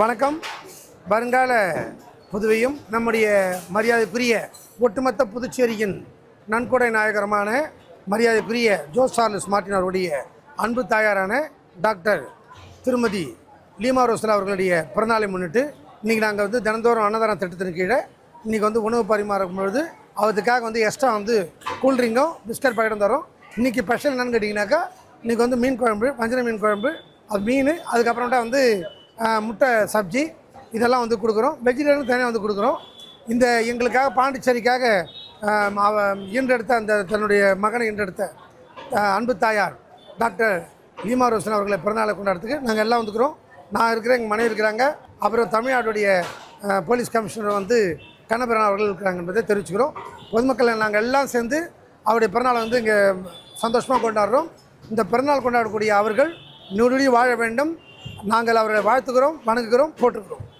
வணக்கம். வருங்கால புதுவையும் நம்முடைய மரியாதைக்குரிய ஒட்டுமொத்த புதுச்சேரியின் நன்கொடை நாயகரமான மரியாதைக்குரிய ஜோஸ் சார்லஸ் மார்ட்டின் அவருடைய அன்பு தாயாரான டாக்டர் திருமதி லீமா ரோசலா அவர்களுடைய பிறந்தநாளை முன்னிட்டு இன்றைக்கி நாங்கள் வந்து தினந்தோறும் அன்னதான திட்டத்தின் கீழே இன்றைக்கி வந்து உணவு பரிமாறும் பொழுது அவருக்காக வந்து எக்ஸ்ட்ரா வந்து கூல்ட்ரிங்கும் பிஸ்கட் பாக்கெட்டும் தரோம். இன்றைக்கி ஸ்பெஷல் என்னன்னு கேட்டிங்கனாக்கா இன்றைக்கி வந்து மீன் குழம்பு வஞ்சன மீன் குழம்பு அது மீன் அதுக்கப்புறமேட்டா வந்து முட்டை சப்ஜி இதெல்லாம் வந்து கொடுக்குறோம். வெஜிடேரியன் தனியாக வந்து கொடுக்குறோம். இந்த எங்களுக்காக பாண்டிச்சேரிக்காக அவ ஈன்றெடுத்த அந்த தன்னுடைய மகனை ஈன்றெடுத்த அன்பு தாயார் டாக்டர் லீமா ரோசன் அவர்களை பிறந்தநாளை கொண்டாடுறதுக்கு நாங்கள் எல்லாம் வந்துக்கிறோம். நான் இருக்கிறேன் எங்கள் மனைவி இருக்கிறாங்க. அப்புறம் தமிழ்நாட்டுடைய போலீஸ் கமிஷனர் வந்து கண்ணபிரன் அவர்கள் இருக்கிறாங்க என்பதை தெரிவிச்சுக்கிறோம். பொதுமக்கள் நாங்கள் எல்லாம் சேர்ந்து அவருடைய பிறநாளை வந்து இங்கே சந்தோஷமாக கொண்டாடுறோம். இந்த பிறநாள் கொண்டாடக்கூடிய அவர்கள் நூறுடி வாழ வேண்டும். நாங்கள் அவரை வாழ்த்துக்கிறோம் வணங்குகிறோம் போட்டுக்கிறோம்